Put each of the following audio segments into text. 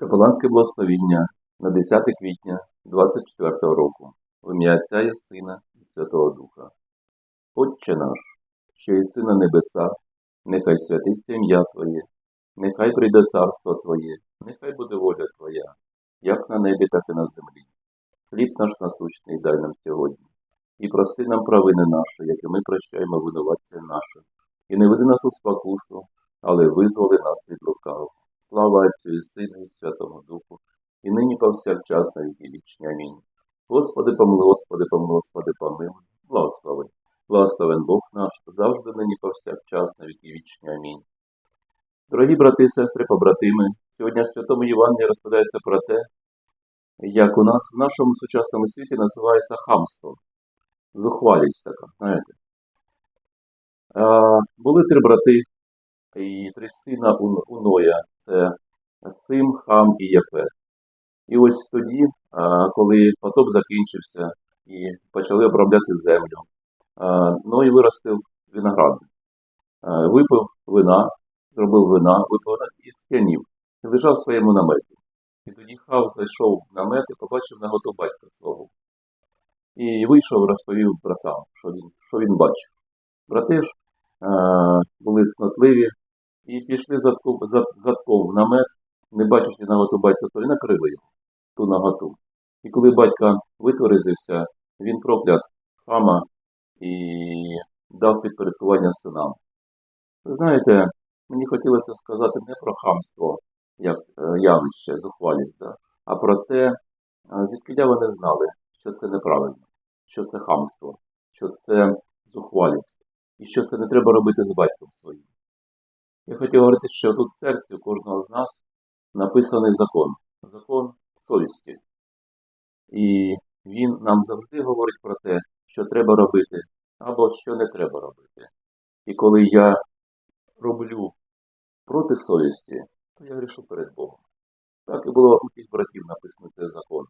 Капеланське благословіння на 10 квітня 24 року в ім'я Отця і Сина і Святого Духа. Отче наш, що єси на небесах, нехай святиться ім'я Твоє, нехай прийде царство Твоє, нехай буде воля Твоя, як на небі, так і на землі. Хліб наш насущний дай нам сьогодні, і прости нам провини наші, як і ми прощаємо винуватцям нашим, і не веди нас у спокусу, але визволи нас від лукавого. Слава Отцю і Сину і Святому Духу, і нині повсякчас на віки вічні. Амінь. Господи, помилуй, Господи, помилуй, Господи, помилуй, благослови. Благословен Бог наш, завжди нині повсякчас на віки вічні. Амінь. Дорогі брати і сестри, побратими, сьогодні в Святому Євангелії розповідається про те, як у нас в нашому сучасному світі називається хамство. Зухвалість така, знаєте. А, були три брати і три сина У- Уноя. Це Сим, Хам і Єфет. І ось тоді, коли потоп закінчився і почали обробляти землю, а, Ной виростив виноград, А, випив вина, зробив вина, випив вина і сп'янів, і лежав в своєму наметі. І тоді Хав зайшов в намет і побачив наготу батька свого. І вийшов, розповів братам, що він, що він бачив. Брати ж е, були цнотливі і пішли задком, зад, задком в намет, не бачачи наготу батька, то і накрили його, ту наготу. І коли батька витверезився, він прокляв хама і дав підпорядкування синам. Ви знаєте, мені хотілося сказати не про хамство, як е, явище, зухвалість, а про те, е, звідки вони знали, що це неправильно, що це хамство, що це зухвалість, і що це не треба робити з батьком своїм. Я хотів говорити, що тут в серці кожного з нас написаний закон, закон совісті. І він нам завжди говорить про те, що треба робити, або що не треба робити. І коли я роблю проти совісті, то я грішу перед Богом. Так і було у тих братів написано цей закон.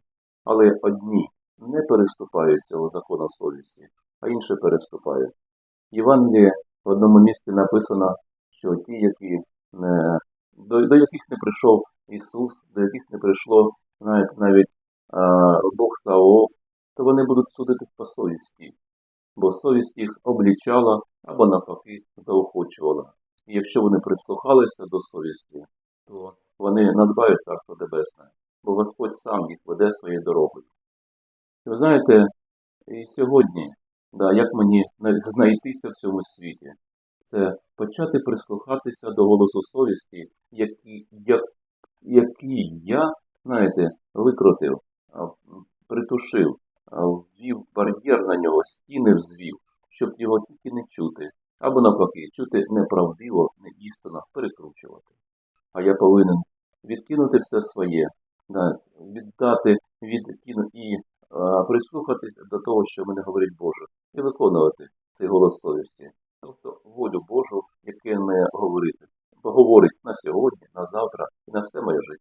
Але одні не переступають цього закону совісті, а інші переступають. Євангелії в одному місці написано, що ті, які не, до, до яких не прийшов Ісус, до яких не прийшло навіть, навіть а, Бог Сао, то вони будуть судити по совісті, бо совість їх облічала або навпаки заохочувала. І якщо вони прислухалися до совісті, то вони надбають Царство Небесне, бо Господь сам їх веде своєю дорогою. Ви знаєте, і сьогодні, да, як мені знайтися в цьому світі, це почати прислухатися до голосу совісті, який, як, який я, знаєте, викрутив, притушив, ввів бар'єр на нього, стіни взвів, щоб його тільки не чути, або навпаки, чути неправдиво, неістинно, перекручувати. А я повинен відкинути все своє, віддати, відкинути і а, прислухатися до того, що мене говорить Боже, і виконувати на завтра і на все моє життя.